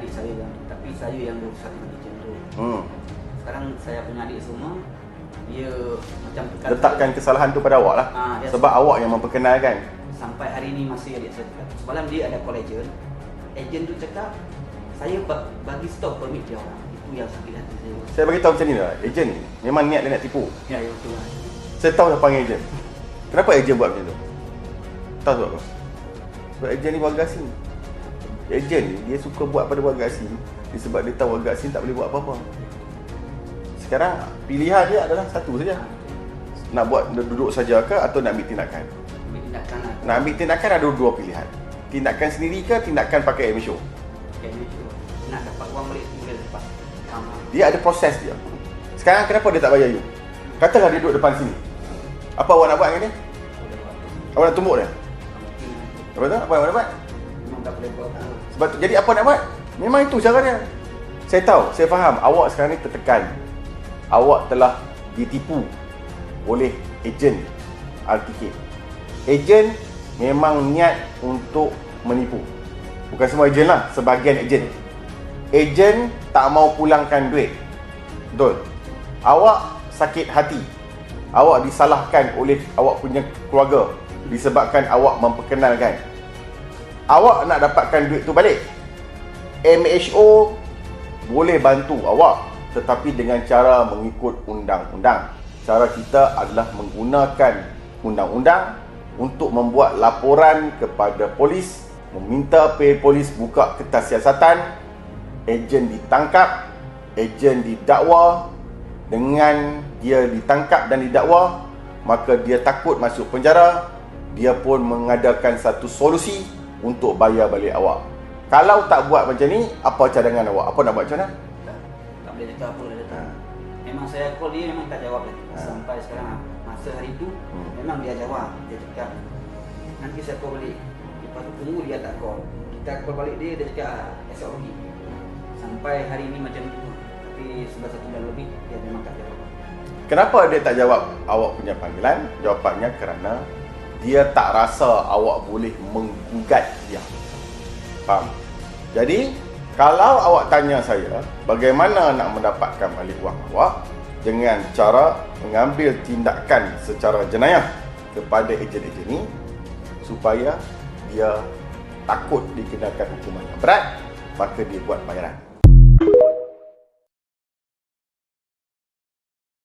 adik saya yang tapi saya yang berusaha dengan ejen tu. Hmm. Sekarang saya punya adik semua dia macam kata- Letakkan kesalahan tu pada awak lah. Ah, dia- Sebab awak yang memperkenalkan. sampai hari ni masih adik saya cakap. Semalam dia ada call ejen. Ejen tu cakap saya ba- bagi stop permit dia orang. Itu yang sakit hati saya. Saya bagi tahu macam ni lah. Ejen ni memang niat dia nak tipu. Ya, ya betul lah. Saya tahu dah panggil ejen. Kenapa ejen buat macam tu? Tahu sebab apa? Sebab ejen ni warga asing. Ejen ni dia suka buat pada warga asing disebab dia tahu warga asing tak boleh buat apa-apa. Sekarang pilihan dia adalah satu saja. Nak buat duduk saja ke atau nak ambil tindakan? Ambil tindakan lah. Nak ambil tindakan ada dua pilihan. Tindakan sendiri ke tindakan pakai MSO? Gitu. Nak dapat uang balik dapat. Sama. Dia ada proses dia. Sekarang kenapa dia tak bayar you? Katalah dia duduk depan sini. Apa awak nak buat dengan dia? Awak nak tumbuk dia? Apa tu? Apa awak nak buat? Tak boleh buat apa. Sebab tu, jadi apa nak buat? Memang itu cara dia. Saya tahu, saya faham. Awak sekarang ni tertekan. Awak telah ditipu oleh ejen RTK. Ejen memang niat untuk menipu. Bukan semua ejen lah, sebahagian ejen. Ejen tak mau pulangkan duit. Betul. Awak sakit hati. Awak disalahkan oleh awak punya keluarga disebabkan awak memperkenalkan awak nak dapatkan duit tu balik. MHO boleh bantu awak tetapi dengan cara mengikut undang-undang. Cara kita adalah menggunakan undang-undang untuk membuat laporan kepada polis, meminta pihak polis buka kertas siasatan, ejen ditangkap, ejen didakwa dengan dia ditangkap dan didakwa, maka dia takut masuk penjara, dia pun mengadakan satu solusi untuk bayar balik awak. Kalau tak buat macam ni, apa cadangan awak? Apa nak buat macam mana? Tak, tak boleh cakap apa dia Ha. tak. Memang saya call dia memang tak jawab lagi. Ha. Sampai sekarang masa hari tu Hmm. memang dia jawab. Dia cakap nanti saya call balik. Lepas tu tunggu dia tak call. Kita call balik dia dia cakap "Ah, esok lagi. Sampai hari ni macam tu. Tapi sudah satu bulan lebih dia memang tak jawab. Kenapa dia tak jawab awak punya panggilan? Jawapannya kerana dia tak rasa awak boleh menggugat dia. Faham? Jadi, kalau awak tanya saya, bagaimana nak mendapatkan balik wang awak dengan cara mengambil tindakan secara jenayah kepada ejen-ejen ini supaya dia takut dikenakan hukuman yang berat, maka dia buat bayaran.